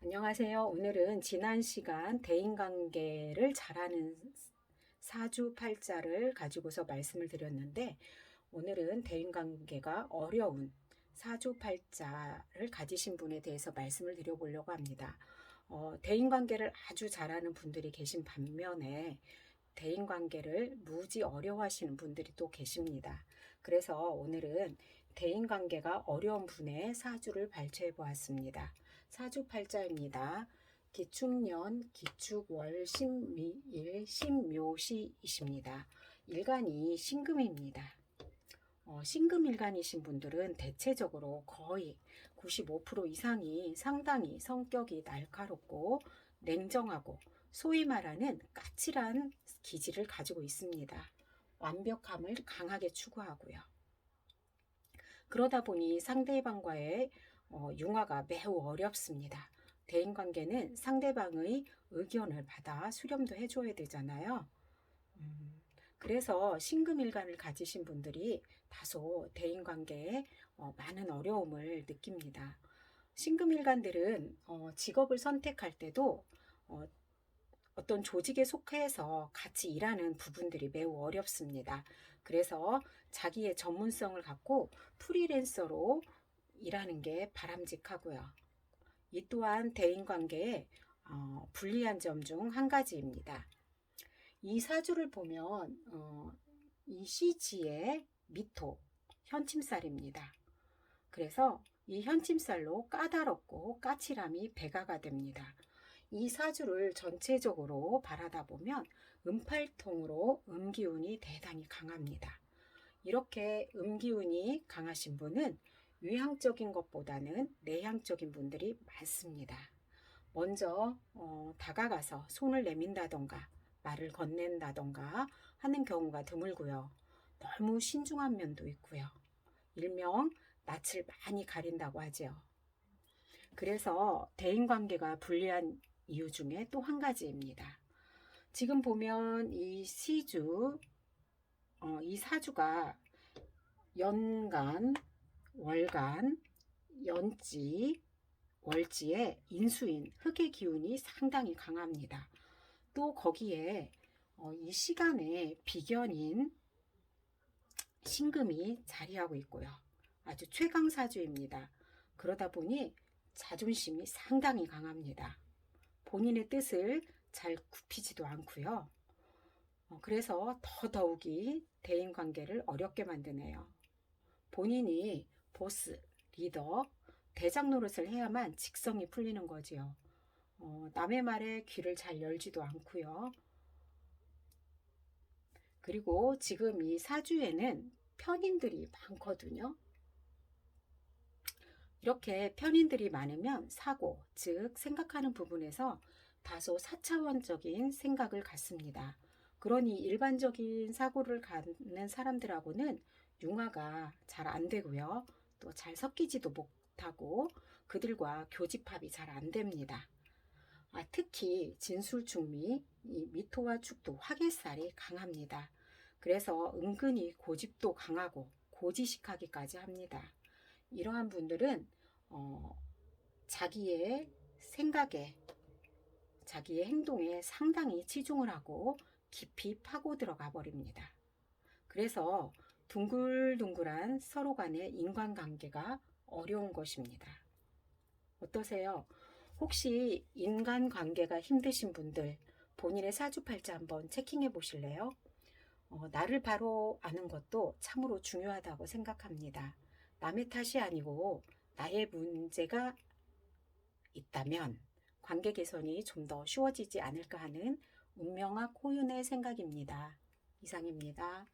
안녕하세요. 오늘은 지난 시간 대인관계를 잘하는 사주팔자를 가지고서 말씀을 드렸는데 오늘은 대인관계가 어려운 사주팔자를 가지신 분에 대해서 말씀을 드려보려고 합니다. 어, 대인관계를 아주 잘하는 분들이 계신 반면에 대인관계를 무지 어려워하시는 분들이 또 계십니다. 그래서 오늘은 대인관계가 어려운 분의 사주를 발췌해 보았습니다. 사주팔자입니다. 기축년, 기축월, 신미일, 신묘시이십니다. 일간이 신금입니다. 어, 신금일간이신 분들은 대체적으로 거의 95% 이상이 상당히 성격이 날카롭고 냉정하고 소위 말하는 까칠한 기질을 가지고 있습니다. 완벽함을 강하게 추구하고요. 그러다 보니 상대방과의 어, 융화가 매우 어렵습니다. 대인관계는 상대방의 의견을 받아 수렴도 해줘야 되잖아요. 음, 그래서 신금일간을 가지신 분들이 다소 대인관계에 어, 많은 어려움을 느낍니다. 신금일간들은 어, 직업을 선택할 때도 어, 어떤 조직에 속해서 같이 일하는 부분들이 매우 어렵습니다. 그래서 자기의 전문성을 갖고 프리랜서로 일하는 게 바람직하고요. 이 또한 대인관계에 어, 불리한 점 중 한 가지입니다. 이 사주를 보면 어, 이 시지의 미토 현침살입니다. 그래서 이 현침살로 까다롭고 까칠함이 배가가 됩니다. 이 사주를 전체적으로 바라다 보면 음팔통으로 음기운이 대단히 강합니다. 이렇게 음기운이 강하신 분은 외향적인 것보다는 내향적인 분들이 많습니다. 먼저 어, 다가가서 손을 내민다던가 말을 건넨다던가 하는 경우가 드물고요. 너무 신중한 면도 있고요. 일명 낯을 많이 가린다고 하죠. 그래서 대인관계가 불리한 이유 중에 또 한 가지입니다. 지금 보면 이 시주, 어, 이 사주가 연간, 월간, 연지, 월지에 인수인 흑의 기운이 상당히 강합니다. 또 거기에 어, 이 시간에 비견인 신금이 자리하고 있고요. 아주 최강사주입니다. 그러다 보니 자존심이 상당히 강합니다. 본인의 뜻을 잘 굽히지도 않고요. 어, 그래서 더더욱이 대인 관계를 어렵게 만드네요. 본인이 보스, 리더, 대장 노릇을 해야만 직성이 풀리는 거지요. 어, 남의 말에 귀를 잘 열지도 않고요. 그리고 지금 이 사주에는 편인들이 많거든요. 이렇게 편인들이 많으면 사고, 즉 생각하는 부분에서 다소 사차원적인 생각을 갖습니다. 그러니 일반적인 사고를 갖는 사람들하고는 융화가 잘 안 되고요. 또 잘 섞이지도 못하고 그들과 교집합이 잘 안 됩니다. 아, 특히 진술충미, 이 미토와 축도, 화개살이 강합니다. 그래서 은근히 고집도 강하고 고지식하기까지 합니다. 이러한 분들은 어, 자기의 생각에 자기의 행동에 상당히 치중을 하고 깊이 파고 들어가 버립니다. 그래서 둥글둥글한 서로 간의 인간관계가 어려운 것입니다. 어떠세요? 혹시 인간관계가 힘드신 분들 본인의 사주팔자 한번 체킹해 보실래요? 어, 나를 바로 아는 것도 참으로 중요하다고 생각합니다. 남의 탓이 아니고 나의 문제가 있다면 관계 개선이 좀 더 쉬워지지 않을까 하는 운명학 호윤의 생각입니다. 이상입니다.